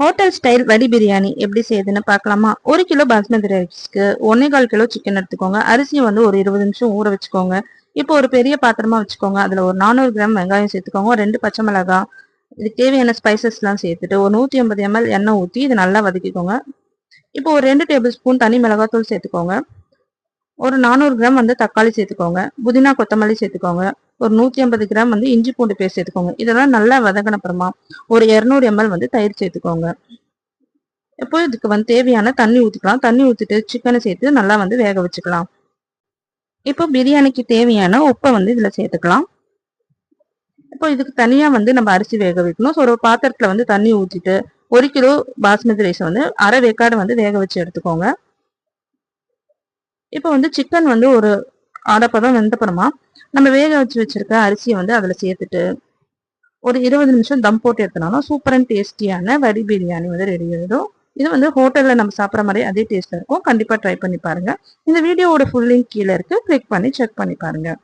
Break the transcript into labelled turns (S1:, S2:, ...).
S1: Hotel style வடி பிரியாணி எப்படி செய்யுதுன்னு பார்க்கலாமா? ஒரு கிலோ பாஸ்மதி ரைஸ்க்கு ஒன்னே கால் கிலோ சிக்கன் எடுத்துக்கோங்க. அரிசியை வந்து ஒரு இருபது நிமிஷம் ஊற வச்சுக்கோங்க. இப்போ ஒரு பெரிய பாத்திரமா வச்சுக்கோங்க. அதில் ஒரு நானூறு கிராம் வெங்காயம் சேர்த்துக்கோங்க. ரெண்டு பச்சை மிளகாய் இதுக்கு தேவையான ஸ்பைசஸ்லாம் சேர்த்துட்டு ஒரு நூற்றி ஐம்பது எம்எல் எண்ணெய் ஊற்றி இது நல்லா வதக்கிக்கோங்க. இப்போ ஒரு ரெண்டு டேபிள் ஸ்பூன் தனி மிளகாத்தூள் சேர்த்துக்கோங்க. ஒரு நானூறு கிராம் வந்து தக்காளி சேர்த்துக்கோங்க. புதினா கொத்தமல்லி சேர்த்துக்கோங்க. ஒரு நூற்றி ஐம்பது கிராம் வந்து இஞ்சி பூண்டு பேஸ்ட் சேர்த்துக்கோங்க. இதெல்லாம் நல்லா வதங்கின அப்புறமா ஒரு இரநூறு எம்எல் வந்து தயிர் சேர்த்துக்கோங்க. இப்போ இதுக்கு வந்து தேவையான தண்ணி ஊற்றிக்கலாம் தண்ணி ஊற்றிட்டு சிக்கனை சேர்த்து நல்லா வந்து வேக வச்சுக்கலாம். இப்போ பிரியாணிக்கு தேவையான உப்பை வந்து இதில் சேர்த்துக்கலாம். இப்போ இதுக்கு தனியாக வந்து நம்ம அரிசி வேக வைக்கணும். ஸோ ஒரு பாத்திரத்தில் வந்து தண்ணி ஊற்றிட்டு ஒரு கிலோ பாஸ்மதி ரைஸ் வந்து அரை வேக்காடு வந்து வேக வச்சு எடுத்துக்கோங்க. இப்போ வந்து சிக்கன் வந்து ஒரு அரைப்பதம் வெந்தப்புறமா நம்ம வேக வச்சு வச்சிருக்க அரிசியை வந்து அதில் சேர்த்துட்டு ஒரு இருபது நிமிஷம் தம் போட்டு எடுத்தனாலும் சூப்பர் அண்ட் டேஸ்டியான வரி பிரியாணி வந்து ரெடி ஆகிடும் இது வந்து ஹோட்டலில் நம்ம சாப்பிட்ற மாதிரி அதே டேஸ்ட்டாக இருக்கும். கண்டிப்பாக ட்ரை பண்ணி பாருங்கள் இந்த வீடியோவோட ஃபுல் லிங்க் கீழே இருக்குது கிளிக் பண்ணி செக் பண்ணி பாருங்கள்